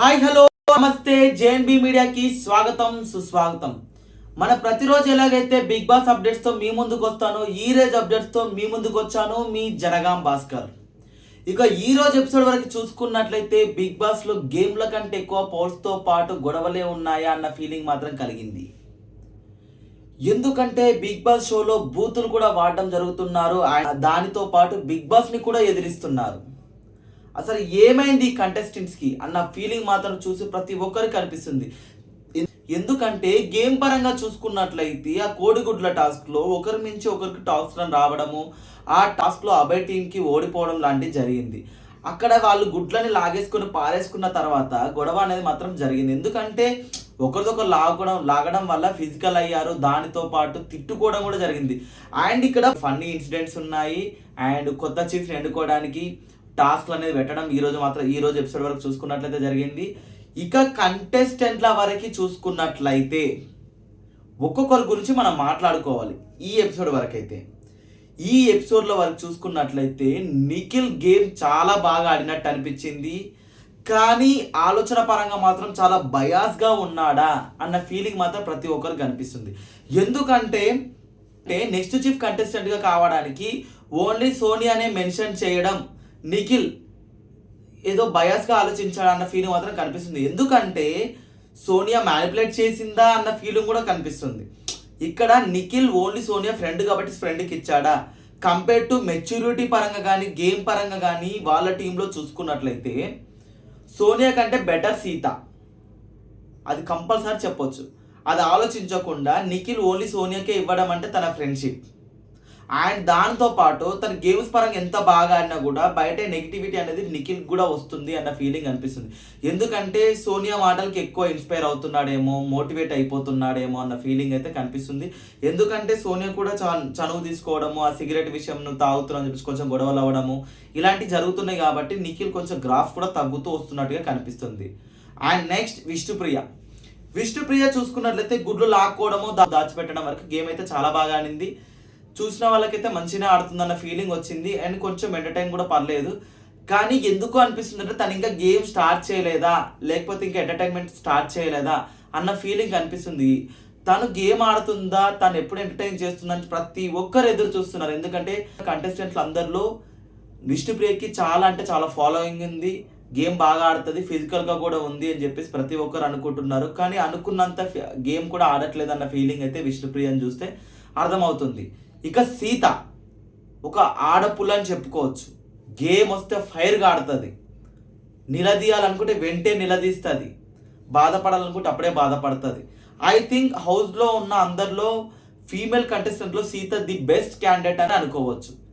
Hi hello నమస్తే JNB మీడియాకి స్వాగతం సుస్వాగతం. మన ప్రతిరోజు ఎలాగైతే బిగ్ బాస్ అప్డేట్స్తో మీ ముందుకు వస్తాను ఈ రోజు అప్డేట్స్తో మీ ముందుకు వచ్చాను మీ జనగాం భాస్కర్. ఇక ఈ రోజు ఎపిసోడ్ వరకు చూసుకున్నట్లయితే బిగ్ బాస్లో గేమ్ల కంటే ఎక్కువ పవర్స్తో పాటు గొడవలే ఉన్నాయా అన్న ఫీలింగ్ మాత్రం కలిగింది. ఎందుకంటే బిగ్ బాస్ షోలో బూతులు కూడా వాడడం జరుగుతున్నారు. దానితో పాటు బిగ్ బాస్ని కూడా ఎదిరిస్తున్నారు. అసలు ఏమైంది కంటెస్టెంట్స్కి అన్న ఫీలింగ్ మాత్రం చూసి ప్రతి ఒక్కరికి కనిపిస్తుంది ఎందుకంటే గేమ్ పరంగా చూసుకున్నట్లయితే ఆ కోడిగుడ్ల టాస్క్లో ఒకరి మించి ఒకరికి టాస్క్ రన్ రావడము ఆ టాస్క్లో లో టీంకి ఓడిపోవడం లాంటివి జరిగింది. అక్కడ వాళ్ళు గుడ్లని లాగేసుకొని పారేసుకున్న తర్వాత గొడవ అనేది మాత్రం జరిగింది. ఎందుకంటే ఒకరిదొకరు లాగడం లాగడం వల్ల ఫిజికల్ అయ్యారు దానితో పాటు తిట్టుకోవడం కూడా జరిగింది. అండ్ ఇక్కడ ఫన్నీ ఇన్సిడెంట్స్ ఉన్నాయి. అండ్ కొత్త చీఫ్ని ఎన్నుకోవడానికి టాస్క్లు అనేది పెట్టడం ఈరోజు మాత్రం ఈ రోజు ఎపిసోడ్ వరకు చూసుకున్నట్లయితే జరిగింది. ఇక కంటెస్టెంట్ల వరకు చూసుకున్నట్లయితే ఒక్కొక్కరి గురించి మనం మాట్లాడుకోవాలి ఈ ఎపిసోడ్ వరకు అయితే ఈ ఎపిసోడ్లో వరకు చూసుకున్నట్లయితే నిఖిల్ గేమ్ చాలా బాగా ఆడినట్టు అనిపించింది. కానీ ఆలోచన పరంగా మాత్రం చాలా బయాస్గా ఉన్నాడా అన్న ఫీలింగ్ మాత్రం ప్రతి ఒక్కరికి కనిపిస్తుంది. ఎందుకంటే అంటే నెక్స్ట్ చీఫ్ కంటెస్టెంట్గా కావడానికి ఓన్లీ సోనియానే మెన్షన్ చేయడం నిఖిల్ ఏదో బయాస్గా ఆలోచించాడు అన్న ఫీలింగ్ మాత్రం కనిపిస్తుంది. ఎందుకంటే సోనియా మ్యానిపులేట్ చేసిందా అన్న ఫీలింగ్ కూడా కనిపిస్తుంది. ఇక్కడ నిఖిల్ ఓన్లీ సోనియా ఫ్రెండ్ కాబట్టి ఫ్రెండ్కి ఇచ్చాడా? కంపేర్ టు మెచ్యూరిటీ పరంగా కానీ గేమ్ పరంగా కానీ వాళ్ళ టీంలో చూసుకున్నట్లయితే సోనియా కంటే బెటర్ సీత. అది కంపల్సరీ చెప్పొచ్చు. అది ఆలోచించకుండా నిఖిల్ ఓన్లీ సోనియాకే ఇవ్వడం అంటే తన ఫ్రెండ్షిప్ అండ్ దాంతో పాటు తన గేమ్స్ పరంగా ఎంత బాగా ఆడినా కూడా బయట నెగిటివిటీ అనేది నిఖిల్ కూడా వస్తుంది అన్న ఫీలింగ్ అనిపిస్తుంది. ఎందుకంటే సోనియా మాటలకి ఎక్కువ ఇన్స్పైర్ అవుతున్నాడేమో మోటివేట్ అయిపోతున్నాడేమో అన్న ఫీలింగ్ అయితే కనిపిస్తుంది. ఎందుకంటే సోనియా కూడా చనువు తీసుకోవడము ఆ సిగరెట్ విషయం నువ్వు తాగుతున్నావు అని చెప్పేసి కొంచెం గొడవలు అవ్వడము ఇలాంటివి జరుగుతున్నాయి కాబట్టి నిఖిల్ కొంచెం గ్రాఫ్ కూడా తగ్గుతూ వస్తున్నట్టుగా కనిపిస్తుంది. And next Vishnupriya. విష్ణుప్రియ చూసుకున్నట్లయితే గుడ్లు లాక్కోవడము దాచిపెట్టడం వరకు గేమ్ అయితే చాలా బాగా ఆడింది. చూసిన వాళ్ళకైతే మంచిగా ఆడుతుందన్న ఫీలింగ్ వచ్చింది. అండ్ కొంచెం ఎంటర్టైన్ కూడా పర్లేదు. కానీ ఎందుకు అనిపిస్తుంది అంటే తను ఇంకా గేమ్ స్టార్ట్ చేయలేదా? లేకపోతే ఇంకా ఎంటర్టైన్మెంట్ స్టార్ట్ చేయలేదా? అన్న ఫీలింగ్ అనిపిస్తుంది తను గేమ్ ఆడుతుందా? తను ఎప్పుడు ఎంటర్టైన్ చేస్తుందని ప్రతి ఒక్కరు ఎదురు చూస్తున్నారు. ఎందుకంటే కంటెస్టెంట్లు అందరిలో విష్ణుప్రియకి చాలా అంటే చాలా ఫాలోయింగ్ ఉంది. గేమ్ బాగా ఆడుతుంది. ఫిజికల్గా కూడా ఉంది అని చెప్పేసి ప్రతి ఒక్కరు అనుకుంటున్నారు. కానీ అనుకున్నంత గేమ్ కూడా ఆడట్లేదు అన్న ఫీలింగ్ అయితే విష్ణుప్రియని చూస్తే అర్థమవుతుంది. ఇక సీత ఒక ఆడపుల్ల అని చెప్పుకోవచ్చు. గేమ్ వస్తే ఫైర్గా ఆడుతుంది నిలదీయాలనుకుంటే వెంటే నిలదీస్తుంది. బాధపడాలనుకుంటే అప్పుడే బాధపడుతుంది. ఐ థింక్ హౌస్లో ఉన్న అందరిలో ఫీమేల్ కంటెస్టెంట్లో సీత ది బెస్ట్ క్యాండిడేట్ అని అనుకోవచ్చు.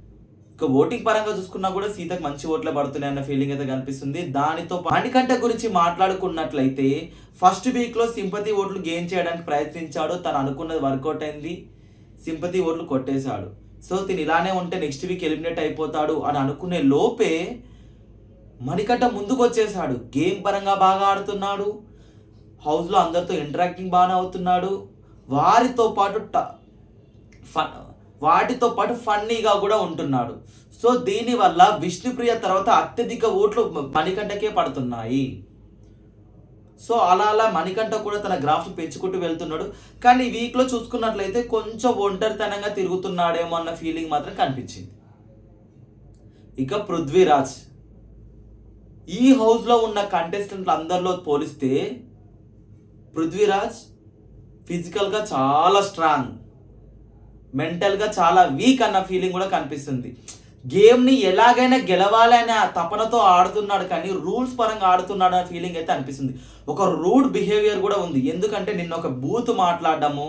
ఇక ఓటింగ్ పరంగా చూసుకున్నా కూడా సీతకు మంచి ఓట్లే పడుతున్నాయి అన్న ఫీలింగ్ అయితే కనిపిస్తుంది. దానితో పా- మణికంఠ గురించి మాట్లాడుకున్నట్లయితే ఫస్ట్ వీక్లో సింపతి ఓట్లు గెయిన్ చేయడానికి ప్రయత్నించాడు. తను అనుకున్నది వర్కౌట్ అయింది. సింపతి ఓట్లు కొట్టేశాడు. సో తిని ఇలానే ఉంటే నెక్స్ట్ వీక్ ఎలిమినేట్ అయిపోతాడు అని అనుకునే లోపే మణికట్ట ముందుకు వచ్చేసాడు గేమ్ పరంగా బాగా ఆడుతున్నాడు. హౌస్లో అందరితో ఇంటరాక్టింగ్ బాగానే అవుతున్నాడు. వారితో పాటు ట- ఫన్ వాటితో పాటు ఫన్నీగా కూడా ఉంటున్నాడు. సో దీనివల్ల విష్ణుప్రియ తర్వాత అత్యధిక ఓట్లు మణికంటకే పడుతున్నాయి. సో అలా అలా మణికంఠ కూడా తన గ్రాఫ్ పెంచుకుంటూ వెళ్తున్నాడు. కానీ ఈ వీక్లో చూసుకున్నట్లయితే కొంచెం ఒంటరితనంగా తిరుగుతున్నాడేమో అన్న ఫీలింగ్ మాత్రం కనిపించింది. ఇక పృథ్వీరాజ్. ఈ హౌస్లో ఉన్న కంటెస్టెంట్లు అందరిలో పోలిస్తే పృథ్వీరాజ్ ఫిజికల్గా చాలా స్ట్రాంగ్ మెంటల్గా చాలా వీక్ అన్న ఫీలింగ్ కూడా కనిపిస్తుంది. గేమ్ని ఎలాగైనా గెలవాలనే తపనతో ఆడుతున్నాడు కానీ రూల్స్ పరంగా ఆడుతున్నాడు అనే ఫీలింగ్ అయితే అనిపిస్తుంది. ఒక రూడ్ బిహేవియర్ కూడా ఉంది. ఎందుకంటే నిన్న ఒక బూత్ మాట్లాడడము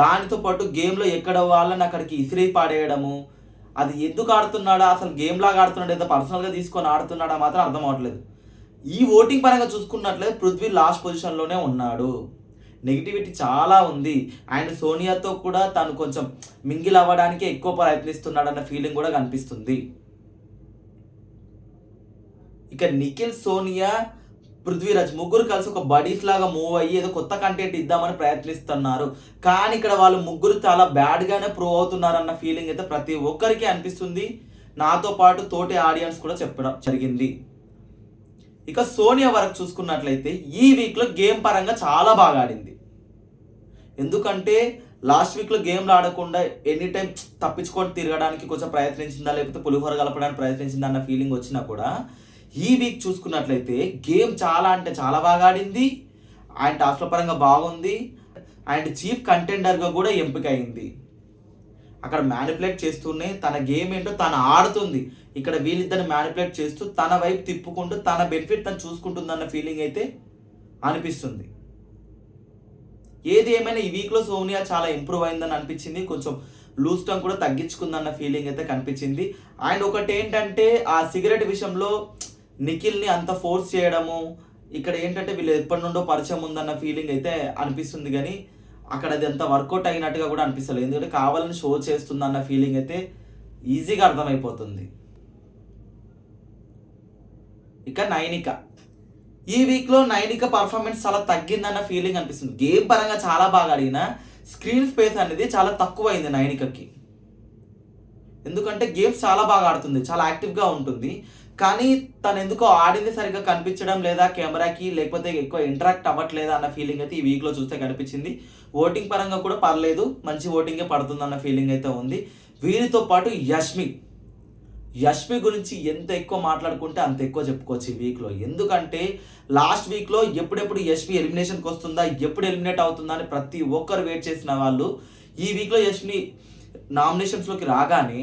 దానితో పాటు గేమ్లో ఎక్కడ వాళ్ళని అక్కడికి ఇసిరి పాడేయడము అది ఎందుకు ఆడుతున్నాడా అసలు గేమ్ లాగా ఆడుతున్నాడు ఏదో పర్సనల్గా తీసుకొని ఆడుతున్నాడా మాత్రం అర్థం అవట్లేదు ఈ ఓటింగ్ పరంగా చూసుకున్నట్లయితే పృథ్వీ లాస్ట్ పొజిషన్లోనే ఉన్నాడు. నెగిటివిటీ చాలా ఉంది. అండ్ సోనియాతో కూడా తను కొంచెం మింగిల్ అవ్వడానికి ఎక్కువ ప్రయత్నిస్తున్నాడన్న ఫీలింగ్ కూడా కనిపిస్తుంది. ఇక నిఖిల్ సోనియా పృథ్వీరాజ్ ముగ్గురు కలిసి ఒక బడీస్ లాగా మూవ్ అయ్యి ఏదో కొత్త కంటెంట్ ఇద్దామని ప్రయత్నిస్తున్నారు. కానీ ఇక్కడ వాళ్ళు ముగ్గురు చాలా బ్యాడ్గానే ప్రూవ్ అవుతున్నారు అన్న ఫీలింగ్ అయితే ప్రతి ఒక్కరికి అనిపిస్తుంది. నాతో పాటు తోటి ఆడియన్స్ కూడా చెప్పడం జరిగింది. ఇక సోనియా వరకు చూసుకున్నట్లయితే ఈ వీక్లో గేమ్ పరంగా చాలా బాగా ఆడింది. ఎందుకంటే లాస్ట్ వీక్లో గేమ్లు ఆడకుండా ఎనీ టైం తప్పించుకొని తిరగడానికి కొంచెం ప్రయత్నించిందా లేకపోతే పులిహోర కలపడానికి ప్రయత్నించిందా అన్న ఫీలింగ్ వచ్చినా కూడా ఈ వీక్ చూసుకున్నట్లయితే గేమ్ చాలా అంటే చాలా బాగా ఆడింది. అండ్ టాస్ల పరంగా బాగుంది. అండ్ చీఫ్ కంటెండర్గా కూడా ఎంపిక అయింది అక్కడ మ్యానిపులేట్ చేస్తూనే తన గేమ్ ఏంటో తను ఆడుతుంది. ఇక్కడ వీళ్ళిద్దరిని మ్యానిపులేట్ చేస్తూ తన వైపు తిప్పుకుంటూ తన బెనిఫిట్ తను చూసుకుంటుందన్న ఫీలింగ్ అయితే అనిపిస్తుంది. ఏది ఏమైనా ఈ వీక్లో సోనియా చాలా ఇంప్రూవ్ అయిందని అనిపించింది. కొంచెం లూజ్ టంగ్ కూడా తగ్గించుకుందన్న ఫీలింగ్ అయితే కనిపించింది. అండ్ ఒకటి ఏంటంటే ఆ సిగరెట్ విషయంలో నిఖిల్ని అంత ఫోర్స్ చేయడము ఇక్కడ ఏంటంటే వీళ్ళు ఎప్పటి నుండో పరిచయం ఉందన్న ఫీలింగ్ అయితే అనిపిస్తుంది. కానీ అక్కడ అది అంత వర్కౌట్ అయినట్టుగా కూడా అనిపిస్తలేదు. ఎందుకంటే కావాలని షో చేస్తుందన్న ఫీలింగ్ అయితే ఈజీగా అర్థమైపోతుంది. ఇక నైనిక. ఈ వీక్లో నైనిక పర్ఫార్మెన్స్ చాలా తగ్గిందన్న ఫీలింగ్ అనిపిస్తుంది. గేమ్ పరంగా చాలా బాగా అడిగిన స్క్రీన్ స్పేస్ అనేది చాలా తక్కువైంది నైనికకి. ఎందుకంటే గేమ్స్ చాలా బాగా ఆడుతుంది చాలా యాక్టివ్గా ఉంటుంది. కానీ తను ఎందుకో ఆడింది సరిగ్గా కనిపించడం లేదా కెమెరాకి లేకపోతే ఎక్కువ ఇంటరాక్ట్ అవ్వట్లేదా అన్న ఫీలింగ్ అయితే ఈ వీక్లో చూస్తే కనిపించింది. ఓటింగ్ పరంగా కూడా పర్లేదు మంచి ఓటింగే పడుతుందన్న ఫీలింగ్ అయితే ఉంది. వీరితో పాటు యష్మి. యష్మి గురించి ఎంత ఎక్కువ మాట్లాడుకుంటే అంత ఎక్కువ చెప్పుకోవచ్చు ఈ వీక్లో ఎందుకంటే లాస్ట్ వీక్లో ఎప్పుడెప్పుడు యష్మి ఎలిమినేషన్కి వస్తుందా ఎప్పుడు ఎలిమినేట్ అవుతుందా అని ప్రతి ఒక్కరు వెయిట్ చేసిన వాళ్ళు ఈ వీక్లో యష్మి నామినేషన్స్లోకి రాగానే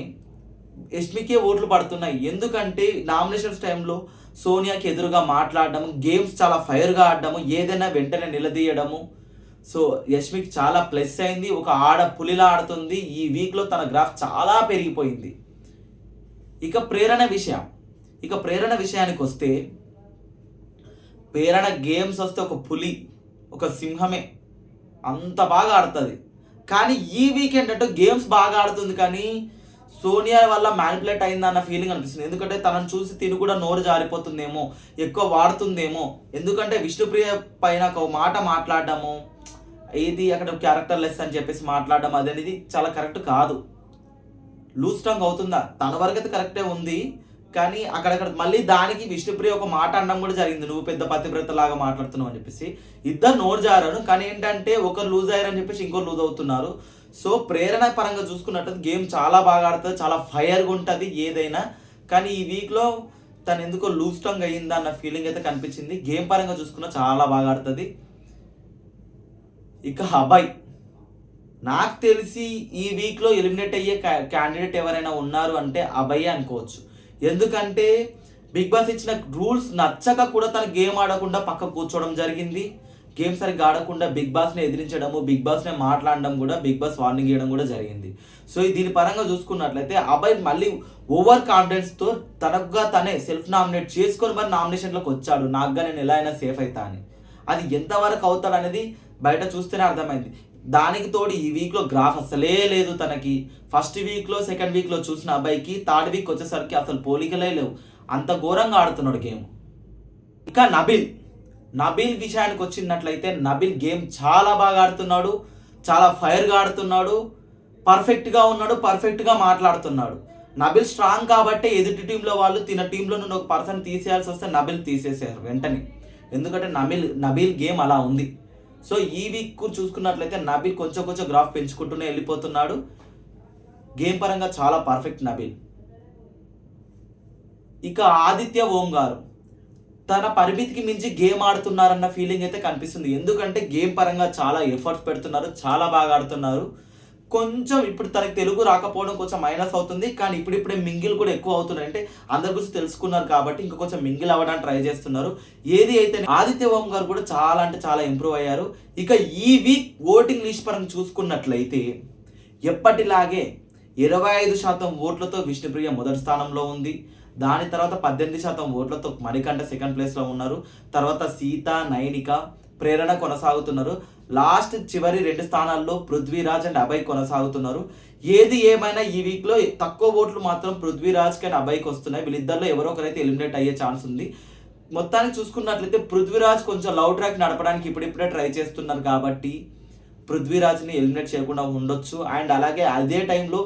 యష్మికే ఓట్లు పడుతున్నాయి. ఎందుకంటే నామినేషన్స్ టైంలో సోనియాకి ఎదురుగా మాట్లాడడము గేమ్స్ చాలా ఫైర్గా ఆడడము ఏదైనా వెంటనే నిలదీయడము సో యష్మికి చాలా ప్లస్ అయింది. ఒక ఆడ పులిలా ఆడుతుంది. ఈ వీక్లో తన గ్రాఫ్ చాలా పెరిగిపోయింది. ఇక ప్రేరణ విషయం. ఇక ప్రేరణ విషయానికి వస్తే ప్రేరణ గేమ్స్ వస్తే ఒక పులి ఒక సింహమే అంత బాగా ఆడుతుంది. కానీ ఈ వీక్ ఏంటంటే గేమ్స్ బాగా ఆడుతుంది కానీ సోనియా వల్ల మ్యానిపులేట్ అయిందన్న ఫీలింగ్ అనిపిస్తుంది. ఎందుకంటే తనను చూసి తిని కూడా నోరు జారిపోతుందేమో ఎక్కువ వాడుతుందేమో. ఎందుకంటే విష్ణుప్రియ పైన ఒక మాట మాట్లాడడము ఏది అక్కడ క్యారెక్టర్ లెస్ అని చెప్పేసి మాట్లాడడం అనేది చాలా కరెక్ట్ కాదు. లూజ్ స్ట్రాంగ్ అవుతుందా? తన వరకు అయితే కరెక్టే ఉంది. కానీ అక్కడక్కడ మళ్ళీ దానికి విష్ణుప్రియ ఒక మాట అనడం కూడా జరిగింది. నువ్వు పెద్ద పతివ్రత లాగా మాట్లాడుతున్నావు అని చెప్పేసి. ఇద్దరు నోరు జారాను కానీ ఏంటంటే ఒకరు లూజ్ అయ్యారని చెప్పేసి ఇంకోరు లూజ్ అవుతున్నారు. సో ప్రేరణ పరంగా చూసుకున్నట్టు గేమ్ చాలా బాగా ఆడుతుంది చాలా ఫైర్గా ఉంటుంది ఏదైనా. కానీ ఈ వీక్లో తను ఎందుకో లూజ్ టంగ్ అయ్యిందా అన్న ఫీలింగ్ అయితే కనిపించింది. గేమ్ పరంగా చూసుకున్న చాలా బాగా ఆడుతుంది. ఇక అబ్బాయి నాకు తెలిసి ఈ వీక్లో ఎలిమినేట్ అయ్యే క్యాండిడేట్ ఎవరైనా ఉన్నారు అంటే అభయ్ అనుకోవచ్చు. ఎందుకంటే బిగ్ బాస్ ఇచ్చిన రూల్స్ నచ్చక కూడా తను గేమ్ ఆడకుండా పక్క కూర్చోవడం జరిగింది. గేమ్ సరిగ్గా ఆడకుండా బిగ్ బాస్ని ఎదిరించడము బిగ్ బాస్నే మాట్లాడడం కూడా బిగ్ బాస్ వార్నింగ్ ఇవ్వడం కూడా జరిగింది. సో దీని పరంగా చూసుకున్నట్లయితే అబ్బాయి మళ్ళీ ఓవర్ కాన్ఫిడెన్స్తో తనకుగా తనే సెల్ఫ్ నామినేట్ చేసుకొని మరి నామినేషన్లోకి వచ్చాడు. నాకుగా నేను ఎలా అయినా సేఫ్ అవుతా అని. అది ఎంతవరకు అవుతాడు అనేది బయట చూస్తేనే అర్థమైంది. దానికి తోడు ఈ వీక్లో గ్రాఫ్ అసలే లేదు తనకి. ఫస్ట్ వీక్లో సెకండ్ వీక్లో చూసిన అబ్బాయికి థర్డ్ వీక్ వచ్చేసరికి అసలు పోలికలే లేవు. అంత ఘోరంగా ఆడుతున్నాడు గేమ్. ఇంకా నబిల్. నబిల్ విషయానికి వచ్చినట్లయితే నబిల్ గేమ్ చాలా బాగా ఆడుతున్నాడు చాలా ఫైర్గా ఆడుతున్నాడు పర్ఫెక్ట్గా ఉన్నాడు పర్ఫెక్ట్గా మాట్లాడుతున్నాడు. నబిల్ స్ట్రాంగ్ కాబట్టి ఎదుటి టీంలో వాళ్ళు తిన టీంలో నుండి ఒక పర్సన్ తీసేయాల్సి వస్తే నబిల్ తీసేసారు వెంటనే. ఎందుకంటే నబిల్ నబిల్ గేమ్ అలా ఉంది. సో ఈ వీక్ చూసుకున్నట్లయితే నబిల్ కొంచెం కొంచెం గ్రాఫ్ పెంచుకుంటూనే వెళ్ళిపోతున్నాడు. గేమ్ పరంగా చాలా పర్ఫెక్ట్ నబిల్. ఇక ఆదిత్య ఓం గారు తన పరిమితికి మించి గేమ్ ఆడుతున్నారన్న ఫీలింగ్ అయితే కనిపిస్తుంది. ఎందుకంటే గేమ్ పరంగా చాలా ఎఫర్ట్స్ పెడుతున్నారు చాలా బాగా ఆడుతున్నారు. కొంచెం ఇప్పుడు తనకి తెలుగు రాకపోవడం కొంచెం మైనస్ అవుతుంది. కానీ ఇప్పుడిప్పుడే మింగిల్ కూడా ఎక్కువ అవుతున్నాయి. అంటే అందరి గురించి తెలుసుకున్నారు కాబట్టి ఇంకా కొంచెం మింగిల్ అవ్వడానికి ట్రై చేస్తున్నారు. ఏది అయితే ఆదిత్య ఓం గారు కూడా చాలా అంటే చాలా ఇంప్రూవ్ అయ్యారు. ఇక ఈ వీక్ ఓటింగ్ లిస్ట్ పరంగా చూసుకున్నట్లయితే ఎప్పటిలాగే ఇరవై ఐదు శాతం ఓట్లతో విష్ణుప్రియ మొదటి స్థానంలో ఉంది. దాని తర్వాత పద్దెనిమిది శాతం ఓట్లతో మణికంఠ సెకండ్ ప్లేస్లో ఉన్నారు. తర్వాత సీత నైనిక ప్రేరణ కొనసాగుతున్నారు. లాస్ట్ చివరి రెండు స్థానాల్లో పృథ్వీరాజ్ అండ్ అభయ్ కొనసాగుతున్నారు. ఏది ఏమైనా ఈ వీక్లో తక్కువ ఓట్లు మాత్రం పృథ్వీరాజ్కి అండ్ అభయ్కి వస్తున్నాయి. వీళ్ళిద్దరిలో ఎవరో ఒకరైతే ఎలిమినేట్ అయ్యే ఛాన్స్ ఉంది. మొత్తానికి చూసుకున్నట్లయితే పృథ్వీరాజ్ కొంచెం లవ్ ట్రాక్ నడపడానికి ఇప్పుడిప్పుడే ట్రై చేస్తున్నారు కాబట్టి పృథ్వీరాజ్ని ఎలిమినేట్ చేయకుండా ఉండొచ్చు. అండ్ అలాగే అదే టైంలో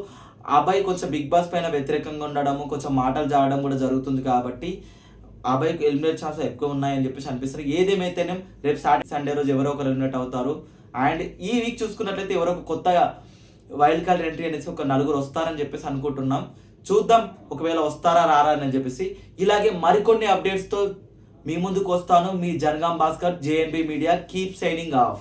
అబ్బాయి కొంచెం బిగ్ బాస్ పైన వ్యతిరేకంగా ఉండడము కొంచెం మాటలు జాడడం కూడా జరుగుతుంది కాబట్టి అబ్బాయికి ఎలిమినేట్ ఛాన్స్ ఎక్కువ ఉన్నాయని చెప్పేసి అనిపిస్తుంది. ఏదేమైతేనే రేపు సాటర్డే సండే రోజు ఎవరో ఒకరు ఎలిమినేట్ అవుతారు. అండ్ ఈ వీక్ చూసుకున్నట్లయితే ఎవరో ఒక కొత్తగా వైల్డ్ కార్డ్ ఎంట్రీ అనేసి ఒక నలుగురు వస్తారని చెప్పేసి అనుకుంటున్నాం. చూద్దాం ఒకవేళ వస్తారా రారా అని చెప్పేసి. ఇలాగే మరికొన్ని అప్డేట్స్తో మీ ముందుకు వస్తాను. మీ Jangaon Bhaskar JNB media keep signing off.